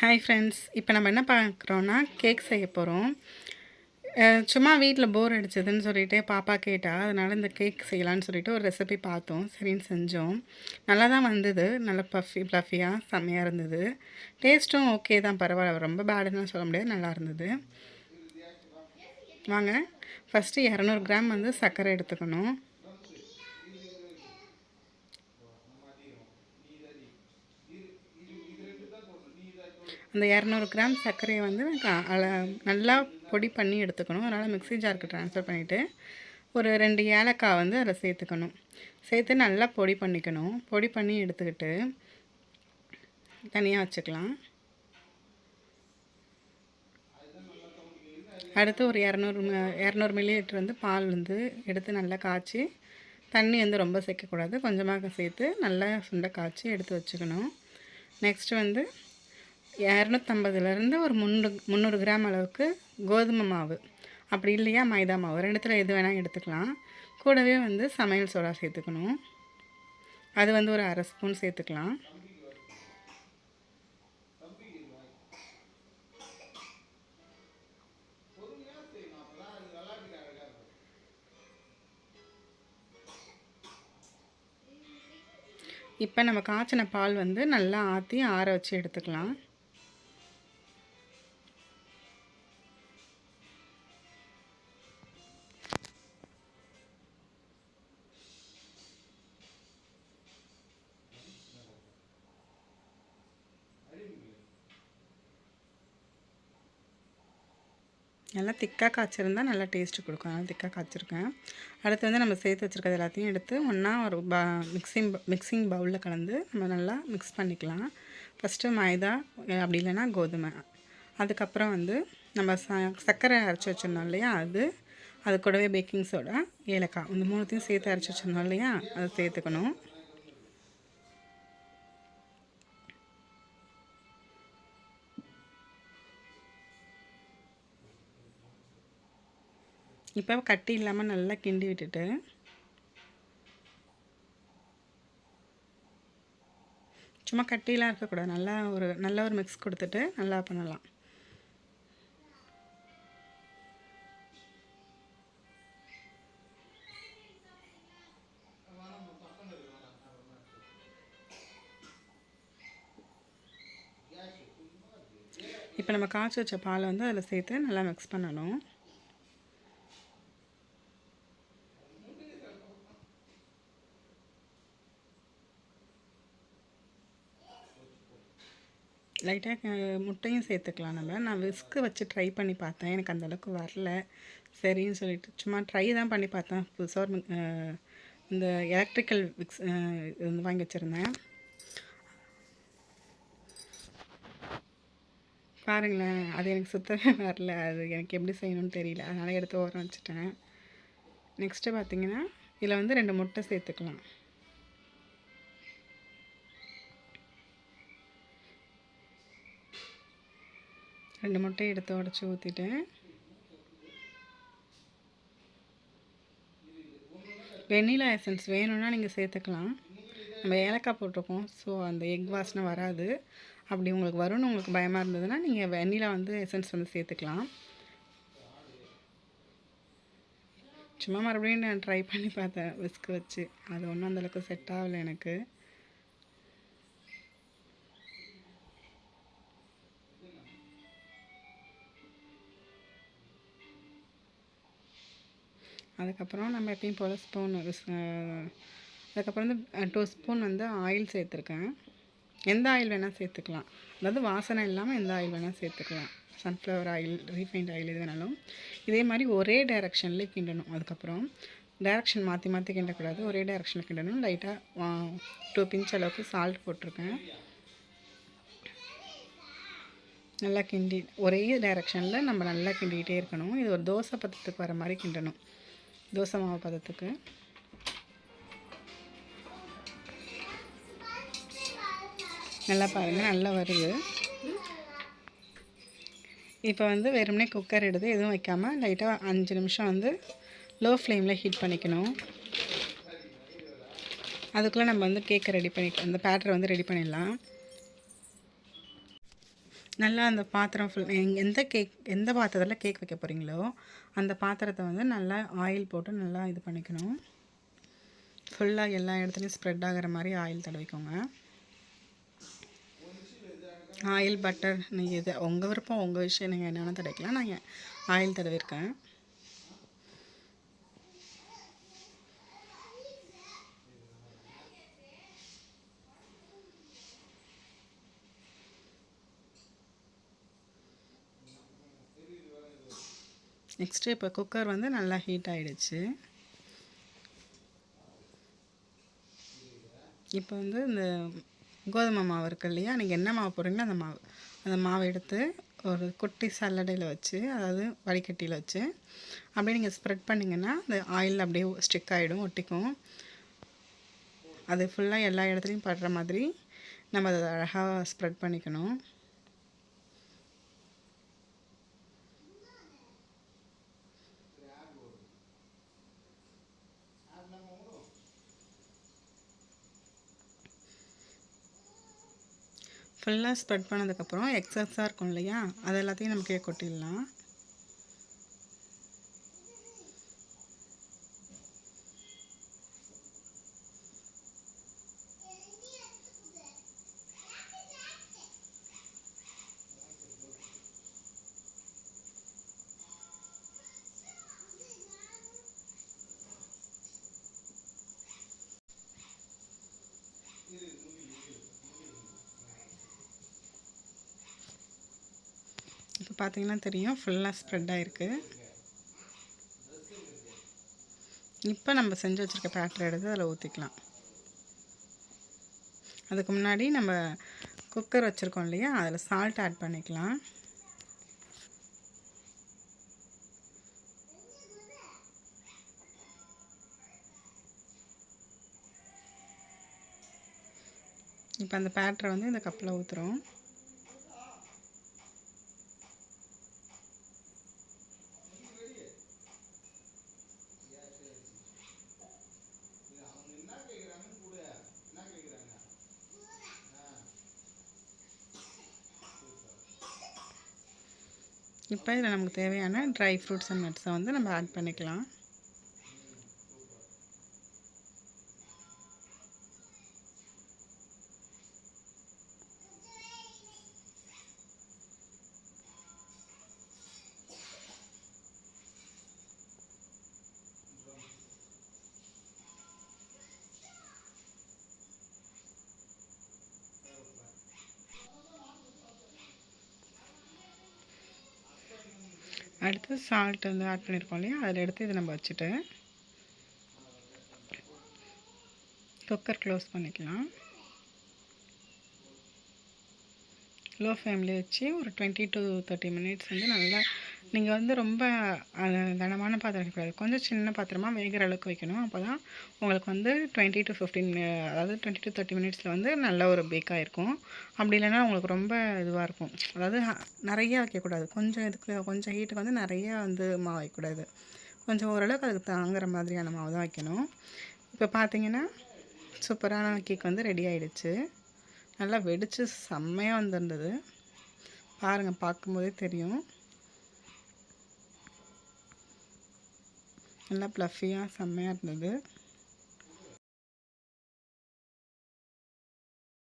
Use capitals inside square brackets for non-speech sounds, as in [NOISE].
Hi friends இப்போ நம்ம என்ன பார்க்குறோன்னா கேக் செய்ய போகிறோம் சும்மா வீட்டில் போர் அடிச்சதுன்னு சொல்லிட்டு பாப்பா கேட்டால் அதனால் இந்த கேக் செய்யலான்னு சொல்லிட்டு ஒரு ரெசிபி பார்த்தோம். சரின்னு செஞ்சோம். நல்லா தான் வந்தது. நல்லா பஃபி ப்ளஃபியாக செம்மையாக இருந்தது. டேஸ்ட்டும் ஓகே தான். பரவாயில்ல. ரொம்ப பேடுன்னு சொல்ல முடியாது. நல்லா இருந்தது. வாங்க. ஃபஸ்ட்டு இரநூறு கிராம் வந்து சர்க்கரை எடுத்துக்கணும். அந்த இரநூறு கிராம் சர்க்கரையை வந்து நல்லா பொடி பண்ணி எடுத்துக்கணும். அதனால் மிக்ஸி ஜாருக்கு ட்ரான்ஸ்ஃபர் பண்ணிவிட்டு ஒரு ரெண்டு ஏலக்காய் வந்து அதில் சேர்த்துக்கணும். சேர்த்து நல்லா பொடி பண்ணிக்கணும். பொடி பண்ணி எடுத்துக்கிட்டு தனியாக வச்சுக்கலாம். அடுத்து ஒரு இரநூறு இரநூறு மில்லி லிட்டர் வந்து பால் வந்து எடுத்து நல்லா காய்ச்சி தண்ணி வந்து ரொம்ப சேர்க்கக்கூடாது. கொஞ்சமாக சேர்த்து நல்லா சுண்டை காய்ச்சி எடுத்து வச்சுக்கணும். நெக்ஸ்ட்டு வந்து இரநூத்தம்பதுலேருந்து ஒரு முந்நூறு முந்நூறு கிராம் அளவுக்கு கோதுமை மாவு. அப்படி இல்லையா? மைதா மாவு. ரெண்டுத்தில் எது வேணால் எடுத்துக்கலாம். கூடவே வந்து சமையல் சோடா சேர்த்துக்கணும். அது வந்து ஒரு அரை ஸ்பூன் சேர்த்துக்கலாம். இப்போ நம்ம காய்ச்சின பால் வந்து நல்லா ஆற்றி ஆற வச்சு எடுத்துக்கலாம். நல்லா திக்காக காய்ச்சிருந்தா நல்லா டேஸ்ட்டு கொடுக்கும். அதனால் திக்காக காய்ச்சிருக்கேன் அடுத்து வந்து நம்ம சேர்த்து வச்சுருக்கிறது எல்லாத்தையும் எடுத்து ஒன்றா ஒரு ப மிக்சிங் மிக்சிங் பவுலில் கலந்து நம்ம நல்லா மிக்ஸ் பண்ணிக்கலாம். ஃபஸ்ட்டு மைதா அப்படி இல்லைன்னா கோதுமை. அதுக்கப்புறம் வந்து நம்ம ச சர்க்கரை அரைச்சி வச்சிருந்தோம் இல்லையா அது அது கூடவே பேக்கிங் சோடா ஏலக்காய். இந்த மூணுத்தையும் சேர்த்து அரைச்சி வச்சிருந்தோம் இல்லையா அதை சேர்த்துக்கணும். இப்போ கட்டி இல்லாமல் நல்லா கிண்டி விட்டுட்டு. சும்மா கட்டிலாம் இருக்கக்கூடாது. நல்லா ஒரு நல்ல ஒரு மிக்ஸ் கொடுத்துட்டு நல்லா பண்ணலாம். இப்போ நம்ம காய்ச்சி வச்ச பாலை வந்து அதில் சேர்த்து நல்லா மிக்ஸ் பண்ணணும். லைட்டாக முட்டையும் சேர்த்துக்கலாம் நம்ம. நான் விஸ்க்கு வச்சு ட்ரை பண்ணி பார்த்தேன். எனக்கு அந்த அளவுக்கு வரல. சரின்னு சொல்லிட்டு. சும்மா ட்ரை தான் பண்ணி பார்த்தேன். புதுசாக ஒரு இந்த எலக்ட்ரிக்கல் விக்ஸ் இது வந்து வாங்கி வச்சுருந்தேன். பாருங்களேன். அது எனக்கு சுத்தமே [LAUGHS] வரல. அது எனக்கு எப்படி செய்யணும்னு தெரியல. அதனால் எடுத்து ஓரம் வச்சுட்டேன். நெக்ஸ்ட்டு பார்த்தீங்கன்னா இதில் வந்து ரெண்டு முட்டை சேர்த்துக்கலாம். ரெண்டு முட்டையை எடுத்து உடச்சி ஊற்றிட்டேன் வெண்ணிலா எசன்ஸ் வேணும்னா நீங்கள் சேர்த்துக்கலாம். நம்ம ஏலக்காய் போட்டிருக்கோம். ஸோ அந்த எக் வாசனை வராது. அப்படி உங்களுக்கு வரும்னு உங்களுக்கு பயமாக இருந்ததுன்னா நீங்கள் வெண்ணிலா வந்து எசன்ஸ் வந்து சேர்த்துக்கலாம். சும்மா மறுபடியும் நான் ட்ரை பண்ணி பார்த்தேன். விஸ்க் வச்சு. அது ஒன்றும் அந்தளவுக்கு செட் ஆகலை எனக்கு. அதுக்கப்புறம் நம்ம எப்பயும் போல் ஸ்பூன் அதுக்கப்புறம் வந்து டூ ஸ்பூன் வந்து ஆயில் சேர்த்துருக்கேன். எந்த ஆயில் வேணால் சேர்த்துக்கலாம். அதாவது வாசனை இல்லாமல் எந்த ஆயில் வேணால் சேர்த்துக்கலாம். சன்ஃப்ளவர் ஆயில் ரீஃபைண்ட் ஆயில் எது வேணாலும். இதே மாதிரி ஒரே டைரக்ஷன்லேயே கிண்டணும். அதுக்கப்புறம் டைரக்ஷன் மாற்றி மாற்றி கிண்டக்கூடாது. ஒரே டைரக்ஷனில் கிண்டணும். லைட்டாக டூ பிஞ்ச் அளவுக்கு சால்ட் போட்டிருக்கேன். நல்லா கிண்டி ஒரே டைரெக்ஷனில் நம்ம நல்லா கிண்டிக்கிட்டே இருக்கணும். இது ஒரு தோசை பத்திரத்துக்கு வர மாதிரி கிண்டணும். தோசை மாவு பதத்துக்கு. நல்லா பாருங்கள் நல்லா வருது. இப்போ வந்து வெறுமனே குக்கர் எடுத்து எதுவும் வைக்காமல் லைட்டாக அஞ்சு நிமிஷம் வந்து லோ ஃப்ளேமில் ஹீட் பண்ணிக்கணும். அதுக்குள்ளே நம்ம வந்து கேக்கை ரெடி பண்ணி அந்த பேட்டரை வந்து ரெடி பண்ணிடலாம். நல்லா அந்த பாத்திரம் ஃபுல் எந்த கேக் எந்த பாத்திரத்தில் கேக் வைக்க போகிறீங்களோ அந்த பாத்திரத்தை வந்து நல்லா ஆயில் போட்டு நல்லா இது பண்ணிக்கணும். ஃபுல்லாக எல்லா இடத்துலையும் ஸ்ப்ரெட் ஆகிற மாதிரி ஆயில் தடவிக்கோங்க. ஆயில் பட்டர் நீங்கள் இது உங்கள் விருப்பம் உங்கள் விஷயம் நீங்கள் என்னென்ன தடவிக்கலாம். நான் ஆயில் தடவிருக்கேன். நெக்ஸ்ட்டு இப்போ குக்கர் வந்து நல்லா ஹீட் ஆகிடுச்சு இப்போ வந்து இந்த கோதுமை மாவு இருக்குது இல்லையா நீங்கள் என்ன மாவு போடுறீங்களோ அந்த மாவு அந்த மாவை எடுத்து ஒரு குட்டி சல்லடையில் வச்சு அதாவது வடிகட்டியில் வச்சு அப்படியே நீங்கள் ஸ்ப்ரெட் பண்ணிங்கன்னா அந்த ஆயில் அப்படியே ஸ்டிக் ஆகிடும் ஒட்டிக்கும். அது ஃபுல்லாக எல்லா இடத்துலையும் படுற மாதிரி நம்ம அதை அழகாக ஸ்ப்ரெட் பண்ணிக்கணும். ஃபுல்லாக ஸ்ப்ரெட் பண்ணதுக்கப்புறம் எக்ஸஸாக இருக்கும் இல்லையா? அது எல்லாத்தையும் நம்ம கொட்டிடலாம். பார்த்தீங்கன்னா தெரியும். ஃபுல்லாக ஸ்ப்ரெட் ஆகிருக்கு இப்போ நம்ம செஞ்சு வச்சுருக்க பேட்டர் எடுத்து அதில் ஊற்றிக்கலாம் அதுக்கு முன்னாடி நம்ம குக்கர் வச்சுருக்கோம் இல்லையா? அதில் சால்ட் ஆட் பண்ணிக்கலாம். இப்போ அந்த பேட்டரை வந்து இந்த கப்பில் ஊற்றுறோம் இப்போ இதில் நமக்கு தேவையான ட்ரை ஃப்ரூட்ஸ் அண்ட் நட்ஸை வந்து நம்ம ஆட் பண்ணிக்கலாம். அடுத்து சால்ட் வந்து ஆட் பண்ணியிருக்கோம் இல்லையா? அதில் எடுத்து இதை நம்ம வச்சுட்டு குக்கர் க்ளோஸ் பண்ணிக்கலாம். லோ ஃப்ளேம்லேயே வச்சு ஒரு டுவெண்ட்டி டு தேர்ட்டி மினிட்ஸ் வந்து நல்லா நீங்கள் வந்து ரொம்ப கனமான பாத்திரம் வைக்கக்கூடாது கொஞ்சம் சின்ன பாத்திரமாக வேகிற அளவுக்கு வைக்கணும். அப்போ தான் உங்களுக்கு வந்து டுவெண்ட்டி டு ஃபிஃப்டீன் அதாவது டுவெண்ட்டி டு தேர்ட்டி மினிட்ஸில் வந்து நல்ல ஒரு பேக்காக இருக்கும் அப்படி இல்லைன்னா உங்களுக்கு ரொம்ப இதுவாக இருக்கும். அதாவது நிறைய வைக்கக்கூடாது. கொஞ்சம் இதுக்கு கொஞ்சம் ஹீட்டுக்கு வந்து நிறைய வந்து மாவு வைக்கக்கூடாது. கொஞ்சம் ஓரளவுக்கு அதுக்கு தாங்குற மாதிரியான மாவு தான் வைக்கணும். இப்போ பார்த்தீங்கன்னா சூப்பரான கேக் வந்து ரெடி ஆகிடுச்சு நல்லா வெடித்து செம்மையாக வந்திருந்தது. பாருங்கள் பார்க்கும்போதே தெரியும். நல்லா ப்ளஃபியாக செம்மையாக இருந்தது.